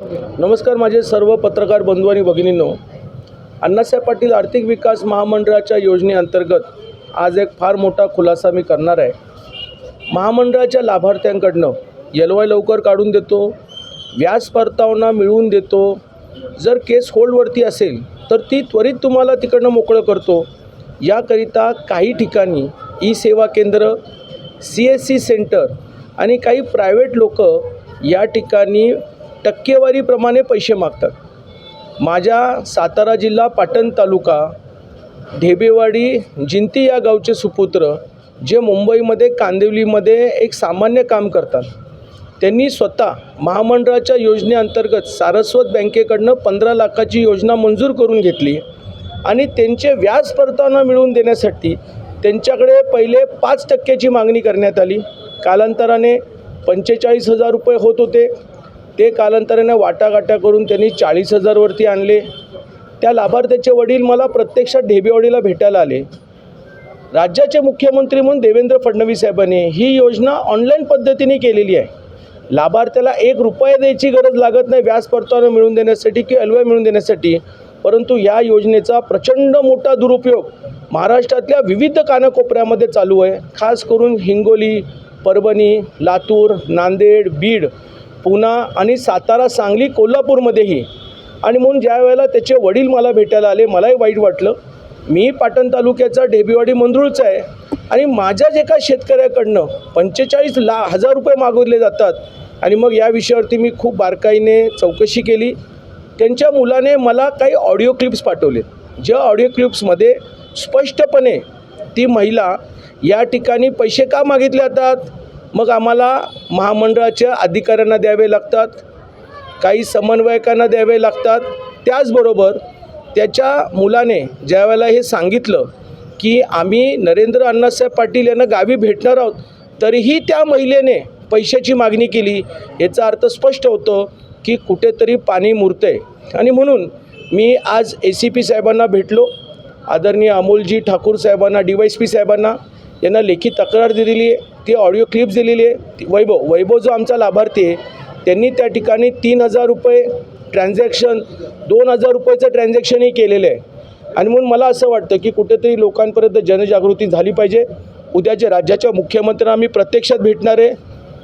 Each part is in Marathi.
नमस्कार माझे सर्व पत्रकार बंधू आणि भगिनींनो. अण्णासाहेब पाटील आर्थिक विकास महामंडळाच्या योजनेअंतर्गत आज एक फार मोठा खुलासा मी करणार आहे. महामंडळाच्या लाभार्थ्यांकडनं एल वाय लवकर काढून देतो व्याज परतावना मिळवून देतो. जर केस होल्डवरती असेल तर ती त्वरित तुम्हाला तिकडनं मोकळं करतो. याकरिता काही ठिकाणी ई सेवा केंद्र सी एस सी सेंटर आणि काही प्रायव्हेट लोक या ठिकाणी टक्केवारीप्रमाणे पैसे मागतात. माझ्या सातारा जिल्हा पाटण तालुका ढेबेवाडी जिंती या गावचे सुपुत्र जे मुंबईमध्ये कांदिवलीमध्ये एक सामान्य काम करतात. त्यांनी स्वतः महामंडळाच्या योजनेअंतर्गत सारस्वत बँकेकडनं पंधरा लाखाची योजना मंजूर करून घेतली आणि त्यांचे व्याज परतावा मिळवून देण्यासाठी त्यांच्याकडे पहिले पाच टक्क्याची मागणी करण्यात आली. कालांतराने पंचेचाळीस हजार रुपये होत होते. ते कालांतराने वाटाघाटा करून त्यांनी चाळीस हजारवरती आणले. त्या लाभार्थ्याचे वडील मला प्रत्यक्षात ढेबेवाडीला भेटायला आले. राज्याचे मुख्यमंत्री म्हणून देवेंद्र फडणवीस साहेबांनी ही योजना ऑनलाईन पद्धतीने केलेली आहे. लाभार्थ्याला एक रुपया द्यायची गरज लागत नाही व्याज परतावा मिळवून देण्यासाठी किंवा एलवाय मिळवून देण्यासाठी. परंतु या योजनेचा प्रचंड मोठा दुरुपयोग महाराष्ट्रातल्या विविध कानाकोपऱ्यामध्ये चालू आहे. खास करून हिंगोली परभणी लातूर नांदेड बीड पुणा आणि सातारा सांगली कोल्हापूरमध्येही. आणि म्हणून ज्या वेळेला त्याचे वडील मला भेटायला आले मलाही वाईट वाटलं. मी पाटण तालुक्याचा ढेबीवाडी मंदुळचा आहे. आणि माझ्या जे का शेतकऱ्याकडनं पंचेचाळीस ला हजार रुपये मागवले जातात. आणि मग या विषयावरती मी खूप बारकाईने चौकशी केली. त्यांच्या मुलाने मला काही ऑडिओ क्लिप्स पाठवलेत ज्या ऑडिओ क्लिप्समध्ये स्पष्टपणे ती महिला या ठिकाणी पैसे का मागितले जातात? मग आम्हाला महामंडळाच्या अधिकाऱ्यांना द्यावे लागतात काही समन्वयकांना द्यावे लागतात. त्याचबरोबर त्याच्या मुलाने ज्यावेळेला हे सांगितलं की आम्ही नरेंद्र अण्णासाहेब पाटील यांना गावी भेटणार आहोत तरीही त्या महिलेने पैशाची मागणी केली. याचा अर्थ स्पष्ट होतो की कुठेतरी पाणी मुरतंय. आणि म्हणून मी आज ए सी पी साहेबांना भेटलो. आदरणीय अमोलजी ठाकूर साहेबांना डी वाय पी साहेबांना यांना लेखी तक्रार दिलेली आहे ती ऑडिओ क्लिप्स दिलेली आहे. वैभव वैभव जो आमचा लाभार्थी आहे त्यांनी त्या ठिकाणी तीन हजार रुपये ट्रान्झॅक्शन दोन हजार रुपयाचं ट्रान्झॅक्शनही केलेलं आहे. आणि म्हणून मला असं वाटतं की कुठेतरी लोकांपर्यंत जनजागृती झाली पाहिजे. उद्याच्या राज्याच्या मुख्यमंत्र्यांना मी प्रत्यक्षात भेटणार आहे.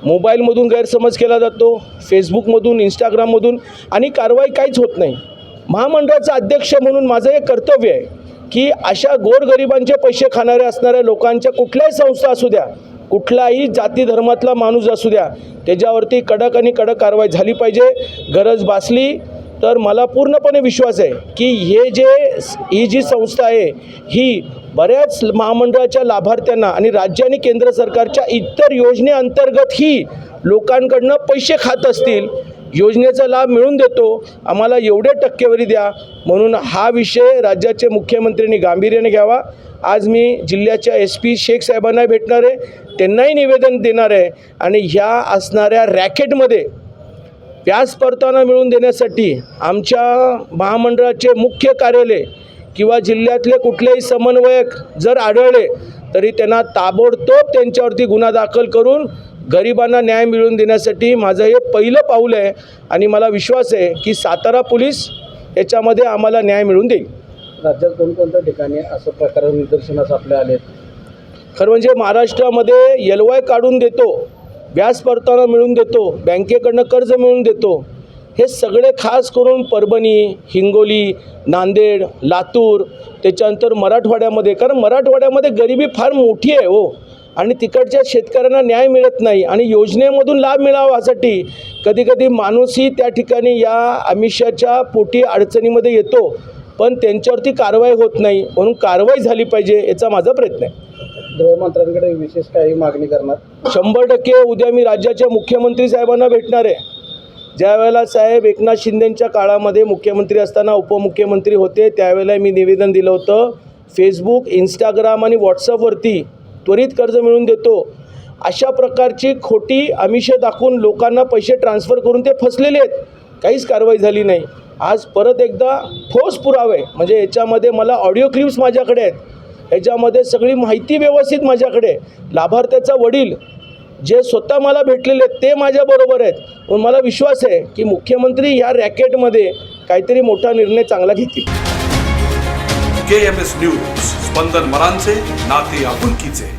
मोबाईलमधून गैरसमज केला जातो फेसबुकमधून इंस्टाग्राममधून आणि कारवाई काहीच होत नाही. महामंडळाचा अध्यक्ष म्हणून माझं हे कर्तव्य आहे. की अशा गोरगरिबांचे पैसे खाणाऱ्या असणाऱ्या लोकांच्या कुठल्याही संस्था असू द्या कुठलाही जाती धर्मातला माणूस असू द्या त्याच्यावरती कडक आणि कडक कारवाई झाली पाहिजे. गरज भासली तर मला पूर्णपणे विश्वास आहे की हे जे ही जी संस्था आहे ही बऱ्याच महामंडळाच्या लाभार्थ्यांना आणि राज्य आणि केंद्र सरकारच्या इतर योजनेअंतर्गत ही लोकांकडनं पैसे खात असतील योजनेचा लाभ मिळून देतो. आम्हाला एवढे टक्केवारी द्या. म्हणून हा विषय राज्याचे मुख्यमंत्र्यांनी गांभीर्याने घ्यावा. आज मी जिल्ह्याच्या एस पी शेख साहेबांना भेटणार आहे. त्यांनाही निवेदन देणार आहे. आणि ह्या असणाऱ्या रॅकेटमध्ये व्याज परताना मिळवून देण्यासाठी आमच्या महामंडळाचे मुख्य कार्यालय किंवा जिल्ह्यातले कुठलेही समन्वयक जर आढळले तरी त्यांना ताबडतोब त्यांच्यावरती गुन्हा दाखल करून गरिबांना न्याय मिळवून देण्यासाठी माझं हे पहिलं पाऊल आहे आणि मला विश्वास आहे की सातारा पोलीस याच्यामध्ये आम्हाला न्याय मिळवून देईल. राज्यात कोणकोणत्या ठिकाणी असं प्रकार निदर्शनास आपल्या आले खरं म्हणजे महाराष्ट्रामध्ये एल वाय काढून देतो व्याज परतावा मिळवून देतो बँकेकडनं कर्ज मिळवून देतो. हे सगळे खास करून परभणी हिंगोली नांदेड लातूर त्याच्यानंतर मराठवाड्यामध्ये. कारण मराठवाड्यामध्ये गरिबी फार मोठी आहे हो. आणि तिकडच्या शेतकऱ्यांना न्याय मिळत नाही आणि योजनेमधून लाभ मिळावा यासाठी कधीकधी माणूसही त्या ठिकाणी या आमिषाच्या पोटी अडचणीमध्ये येतो पण त्यांच्यावरती कारवाई होत नाही. म्हणून कारवाई झाली पाहिजे याचा माझा प्रयत्न आहे. गृहमंत्र्यांकडे विशेष काही मागणी करणार? शंभर टक्के उद्या मी राज्याच्या मुख्यमंत्री साहेबांना भेटणार आहे. ज्या वेळेला साहेब एकनाथ शिंदेंच्या काळामध्ये मुख्यमंत्री असताना उपमुख्यमंत्री होते त्यावेळेला मी निवेदन दिलं होतं. फेसबुक इंस्टाग्राम आणि व्हॉट्सअपवरती त्वरित कर्ज मिळवून देतो. अशा प्रकारची खोटी आमिषं दाखवून लोकांना पैसे ट्रान्सफर करून ते फसलेले आहेत. काहीच कारवाई झाली नाही. आज परत एकदा ठोस पुरावे म्हणजे याच्यामध्ये मला ऑडिओ क्लिप्स माझ्याकडे आहेत. याच्यामध्ये सगळी माहिती व्यवस्थित माझ्याकडे लाभार्थ्याचा वडील जे स्वतः मला भेटलेले आहेत ते माझ्याबरोबर आहेत. पण मला विश्वास आहे की मुख्यमंत्री ह्या रॅकेटमध्ये काहीतरी मोठा निर्णय चांगला घेतील. के एम एस न्यूज स्पंदन मरांचे नाते आपुलकीचे.